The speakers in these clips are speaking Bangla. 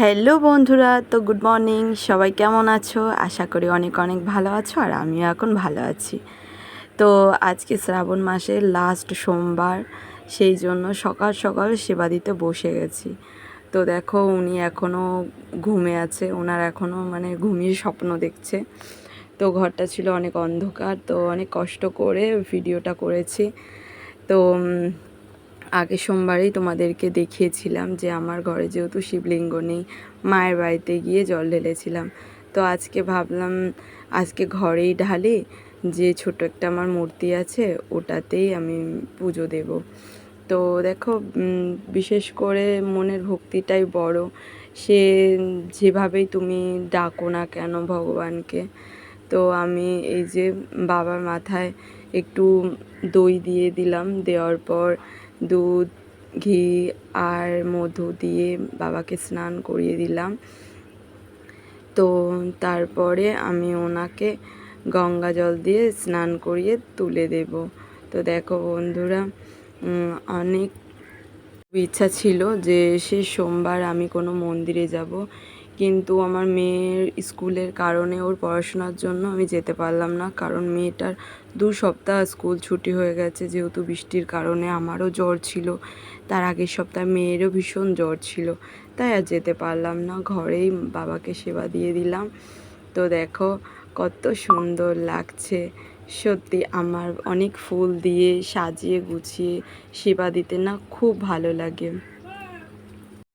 হ্যালো বন্ধুরা, তো গুড মর্নিং। সবাই কেমন আছো? আশা করি অনেক অনেক ভালো আছো আর আমিও এখন ভালো আছি। তো আজকে শ্রাবণ মাসের লাস্ট সোমবার, সেই জন্য সকাল সকাল সেবা দিতে বসে গেছি। তো দেখো, উনি এখনও ঘুমে আছে ওনার এখনও মানে ঘুমিয়ে স্বপ্ন দেখছে। তো ঘরটা ছিল অনেক অন্ধকার, তো অনেক কষ্ট করে ভিডিওটা করেছি। তো আগের সোমবারেই তোমাদেরকে দেখিয়েছিলাম যে আমার ঘরে যেহেতু শিবলিঙ্গ নেই, মায়ের বাড়িতে গিয়ে জল ঢেলেছিলাম। তো আজকে ভাবলাম, আজকে ঘরেই ঢালি, যে ছোট একটা আমার মূর্তি আছে, ওটাতেই আমি পুজো দেব। তো দেখো বিশেষ করে মনের ভক্তিটাই বড়। সে যেভাবেই তুমি ডাকো না কেন ভগবানকে, তো আমি এই যে বাবার মাথায় একটু দই দিয়ে দিলাম, দেওয়ার পর দুধ, ঘি আর মধু দিয়ে বাবাকে স্নান করিয়ে দিলাম। তো তারপরে আমি ওনাকে গঙ্গা জল দিয়ে স্নান করিয়ে তুলে দেব। তো দেখো বন্ধুরা অনেক ইচ্ছা ছিল যে সে সোমবার আমি কোনো মন্দিরে যাব। কিন্তু আমার মেয়ের স্কুলের কারণে ওর পড়াশোনার জন্য আমি যেতে পারলাম না। কারণ মেয়েটার দু সপ্তাহ স্কুল ছুটি হয়ে গেছে, যেহেতু বৃষ্টির কারণে আমারও জ্বর ছিল। তার আগের সপ্তাহে মেয়েরও ভীষণ জ্বর ছিল। তাই আর যেতে পারলাম না। ঘরেই বাবাকে সেবা দিয়ে দিলাম। তো দেখো কত সুন্দর লাগছে। সত্যি আমার অনেক ফুল দিয়ে সাজিয়ে গুছিয়ে সেবা দিতে না খুব ভালো লাগে।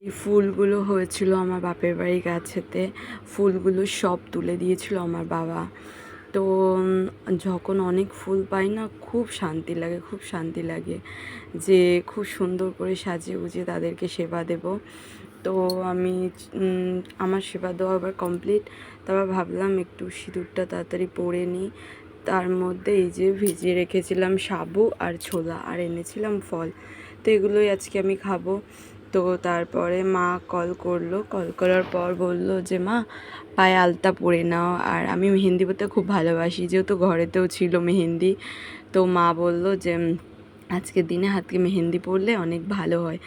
এই ফুলগুলো হয়েছিল আমার বাপের বাড়ি গাছেতে। ফুলগুলো সব তুলে দিয়েছিল আমার বাবা। তো যখন অনেক ফুল পাই না, খুব শান্তি লাগে, খুব শান্তি লাগে যে খুব সুন্দর করে সাজিয়ে গুছিয়ে তাদেরকে সেবা দেব। তো আমি আমার সেবা দেওয়া আবার কমপ্লিট তারপর ভাবলাম একটু সিঁদুরটা তাড়াতাড়ি পরে নিই। তার মধ্যে এই যে ভিজিয়ে রেখেছিলাম সাবু আর ছোলা আর এনেছিলাম ফল। তো এগুলোই আজকে আমি খাব। তো তারপরে মা কল করল। কল করার পর বলল যে, মা, পায়ে আলতা পরে নাও। আর আমি মেহেন্দি পরতে খুব ভালোবাসি, যেহেতু ঘরেতেও ছিল মেহেন্দি। তো মা বলল যে আজকে দিনে হাতকে মেহেন্দি পরলে অনেক ভালো হয়।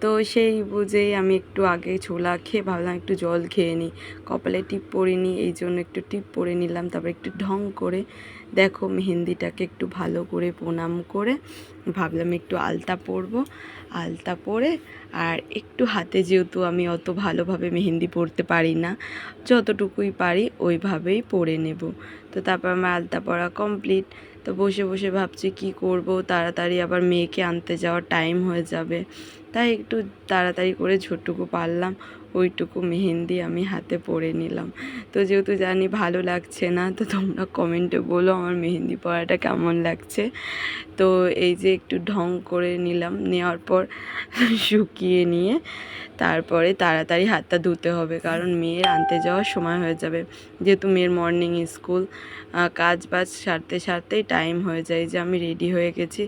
তো সেই বুঝেই আমি একটু আগে ছোলা খেয়ে ভাবলাম একটু জল খেয়ে নিই। কপালে টিপ পরে নিই এই জন্য একটু টিপ পরে নিলাম, তারপর একটু ঢং করে দেখো মেহেন্দিটাকে একটু ভালো করে প্রণাম করে, ভাবলাম একটু আলতা পরবো। আলতা পরে আর একটু হাতে যেহেতু আমি অত ভালোভাবে মেহেন্দি পরতে পারি না, যতটুকুই পারি ওইভাবেই পরে নেব। তো তারপর আমার আলতা পরা কমপ্লিট তো বসে বসে ভাবছি কি করব, তাড়াতাড়ি আবার মেয়েকে আনতে যাওয়ার টাইম হয়ে যাবে। তাই একটু তাড়াতাড়ি করে ছোটটুকু পারলাম, ওইটুকু মেহেন্দি আমি হাতে পরে নিলাম। তো যেহেতু জানি ভালো লাগছে না, তো তোমরা কমেন্টে বলো আমার মেহেন্দি পরাটা কেমন লাগছে। তো এই যে একটু ঢং করে নিলাম, নেওয়ার পর শুকিয়ে নিয়ে তারপরে তাড়াতাড়ি হাতটা ধুতে হবে, কারণ মেয়ের আনতে যাওয়ার সময় হয়ে যাবে। যেহেতু মেয়ের মর্নিং স্কুল কাজ বাজ সারতে সারতেই টাইম হয়ে যায় যে আমি রেডি হয়ে গেছি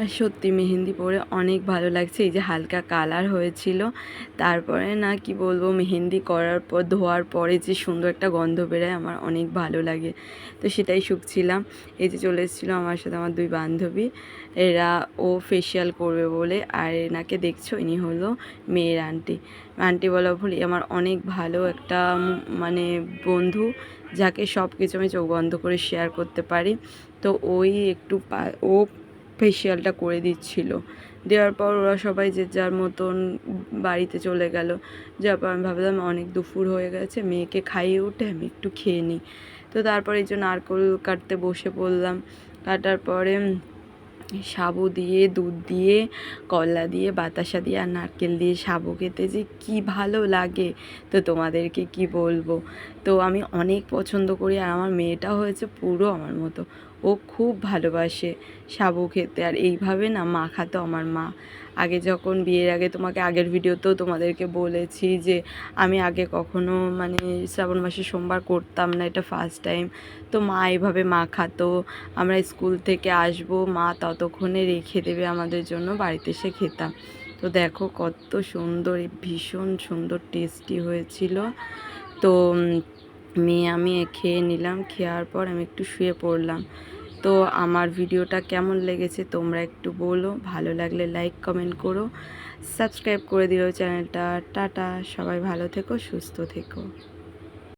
আর সত্যি মেহেন্দি পরে অনেক ভালো লাগছে। এই যে হালকা কালার হয়েছিল। তারপরে না, কি বলব, মেহেন্দি করার পর, ধোয়ার পরে যে সুন্দর একটা গন্ধ বেরোয়, আমার অনেক ভালো লাগে। তো সেটাই শুকছিলাম এই যে চলে এসেছিল আমার সাথে আমার দুই বান্ধবী। এরা ও ফেসিয়াল করবে বলে, আর এনাকে দেখছ, ইনি হলো মেয়ের আন্টি আন্টি বলা ভুল আমার অনেক ভালো একটা মানে বন্ধু, যাকে সব কিছু আমি চোখ বন্ধ করে শেয়ার করতে পারি। তো ওই একটু ও ফেসিয়ালটা করে দিচ্ছিল। দেওয়ার পর ওরা সবাই যে যার মতন বাড়িতে চলে গেল। যার পর আমি ভাবলাম অনেক দুপুর হয়ে গেছে, মেয়েকে খাইয়ে উঠে আমি একটু খেয়ে নিই। তো তারপরে এই জন্য নারকোল কাটতে বসে পড়লাম। কাটার পরে সাবু দিয়ে, দুধ দিয়ে, কলা দিয়ে, বাতাসা দিয়ে আর নারকেল দিয়ে সাবু খেতে যে কি ভালো লাগে। তো তোমাদেরকে কি বলব? তো আমি অনেক পছন্দ করি আর আমার মেয়েটাও হয়েছে পুরো আমার মতো। ও খুব ভালোবাসে সাবু খেতে। আর এইভাবে না মা খাতো আমার মা। আগে যখন বিয়ের আগে তোমাকে আগের ভিডিওতেও তোমাদেরকে বলেছি যে আমি আগে কখনো মানে শ্রাবণ মাসে সোমবার করতাম না, এটা ফার্স্ট টাইম তো মা এইভাবে মা খাতো। আমরা স্কুল থেকে আসব, মা ততক্ষণে রেখে দেবে আমাদের জন্য, বাড়িতে এসে খেতাম। তো দেখো কত সুন্দর ভীষণ সুন্দর টেস্টি হয়েছিল। তো মেয়ে আমি খেয়ে নিলাম, খেয়ার পর আমি একটু শুয়ে পড়লাম। তো আমার ভিডিওটা কেমন লেগেছে তোমরা একটু বলো, ভালো লাগলে লাইক কমেন্ট করো সাবস্ক্রাইব করে দিও চ্যানেলটা। টাটা, সবাই ভালো থেকো, সুস্থ থেকো।